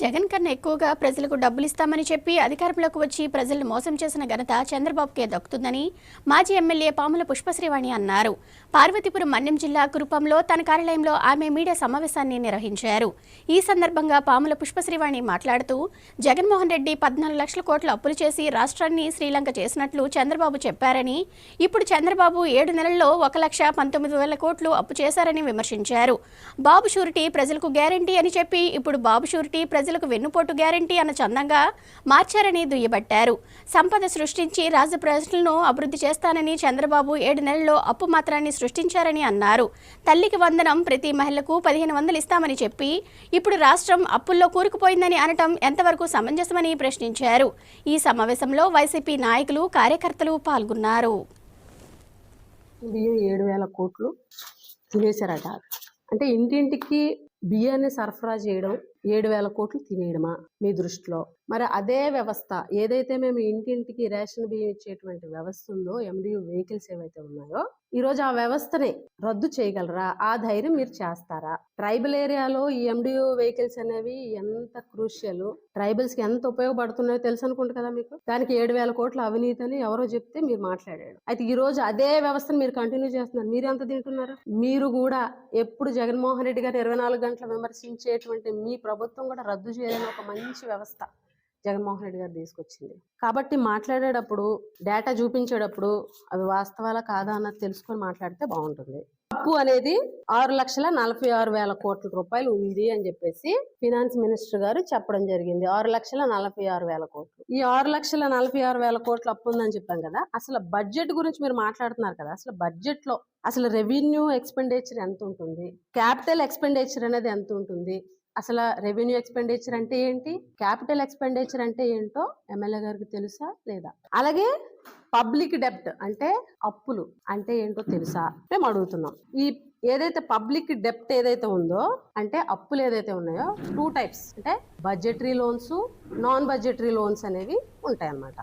జగన్ కన్నా ఎక్కువగా ప్రజలకు డబ్బులు ఇస్తామని చెప్పి అధికారంలోకి వచ్చి ప్రజలను మోసం చేసిన ఘనత చంద్రబాబుకే దక్కుతుందని మాజీ ఎమ్మెల్యే పాముల పుష్పశ్రీవాణి అన్నారు. పార్వతీపురం మన్యం జిల్లా కురుపంలో తన కార్యాలయంలో ఆమె మీడియా సమావేశాన్ని నిర్వహించారు. ఈ సందర్భంగా పాముల పుష్పశ్రీవాణి మాట్లాడుతూ జగన్మోహన్ రెడ్డి పద్నాలుగు లక్షల కోట్ల అప్పులు చేసి రాష్ట్రాన్ని శ్రీలంక చేసినట్లు చంద్రబాబు చెప్పారని ఇప్పుడు చంద్రబాబు ఏడు నెలల్లో ఒక లక్ష పంతొమ్మిది వేల కోట్లు అప్పు చేశారని విమర్శించారు. బాబు షూరిటీ ప్రజలకు గ్యారంటీ అని చెప్పి ఇప్పుడు బాబు షూరిటీ ప్రజలకు వెన్నుపోటు గ్యారంటీ అన్న చందంగా మార్చారని దుయ్యబట్టారు. సంపద సృష్టించి రాజ్య ప్రజలను అభివృద్ధి చేస్తానని చంద్రబాబు ఏడు నెలల్లో అప్పు మాత్రాన్ని సృష్టించారని అన్నారు. తల్లికి వందనం ప్రతి మహిళకు పదిహేను వందలు ఇస్తామని చెప్పి ఇప్పుడు రాష్ట్రం అప్పుల్లో కూరుకుపోయిందని అనటం ఎంతవరకు సమంజసమని ప్రశ్నించారు. ఈ సమావేశంలో వైసీపీ నాయకులు కార్యకర్తలు పాల్గొన్నారు. బియ్యం ఏడు వేల కోట్లు తినేశారట. అంటే ఇంటింటికి బియ్యాన్ని సరఫరా చేయడం ఏడు వేల కోట్లు తినేయడమా మీ దృష్టిలో? మరి అదే వ్యవస్థ ఏదైతే మేము ఇంటింటికి రేషన్ బియ్యం ఇచ్చేటువంటి వ్యవస్థ ఉందో ఎండియు వెహికల్స్ ఏవైతే ఉన్నాయో ఈరోజు ఆ వ్యవస్థని రద్దు చేయగలరా? ఆ ధైర్యం మీరు చేస్తారా? ట్రైబల్ ఏరియాలో ఈ ఎండియు వెహికల్స్ అనేవి ఎంత క్రూషియల్? ట్రైబల్స్కి ఎంత ఉపయోగపడుతున్నాయో తెలుసు అనుకుంటు కదా మీకు? దానికి ఏడు వేల కోట్ల అవినీతి అని ఎవరో చెప్తే మీరు మాట్లాడాడు అయితే ఈ రోజు అదే వ్యవస్థను మీరు కంటిన్యూ చేస్తున్నారు. మీరు ఎంత తింటున్నారు? మీరు కూడా ఎప్పుడు జగన్మోహన్ రెడ్డి గారు ఇరవై నాలుగు దాంట్లో విమర్శించేటువంటి మీ ప్రభుత్వం కూడా రద్దు చేయాలని ఒక మంచి వ్యవస్థ జగన్మోహన్ రెడ్డి గారు తీసుకొచ్చింది. కాబట్టి మాట్లాడేటప్పుడు డేటా చూపించేటప్పుడు అవి వాస్తవాలా కాదా అన్నది తెలుసుకొని మాట్లాడితే బాగుంటుంది. అప్పు అనేది ఆరు లక్షల నలభై ఆరు వేల కోట్ల రూపాయలు ఉంది అని చెప్పేసి ఫినాన్స్ మినిస్టర్ గారు చెప్పడం జరిగింది. ఆరు లక్షల నలభై ఆరు వేల కోట్లు. ఈ ఆరు లక్షల నలభై ఆరు వేల కోట్లు అప్పు ఉందని చెప్పాం కదా అసలు బడ్జెట్ గురించి మీరు మాట్లాడుతున్నారు కదా అసలు బడ్జెట్లో అసలు రెవెన్యూ ఎక్స్పెండిచర్ ఎంత ఉంటుంది? క్యాపిటల్ ఎక్స్పెండిచర్ అనేది ఎంత ఉంటుంది? అసలు రెవెన్యూ ఎక్స్పెండిచర్ అంటే ఏంటి? క్యాపిటల్ ఎక్స్పెండిచర్ అంటే ఏంటో ఎమ్మెల్యే గారికి తెలుసా లేదా? అలాగే పబ్లిక్ డెప్ట్ అంటే అప్పులు అంటే ఏంటో తెలుసా? మేము అడుగుతున్నాం. ఈ ఏదైతే పబ్లిక్ డెప్ట్ ఏదైతే ఉందో అంటే అప్పులు ఏదైతే ఉన్నాయో టూ టైప్స్. అంటే budgetary loans non budgetary loans అనేవి ఉంటాయి అన్నమాట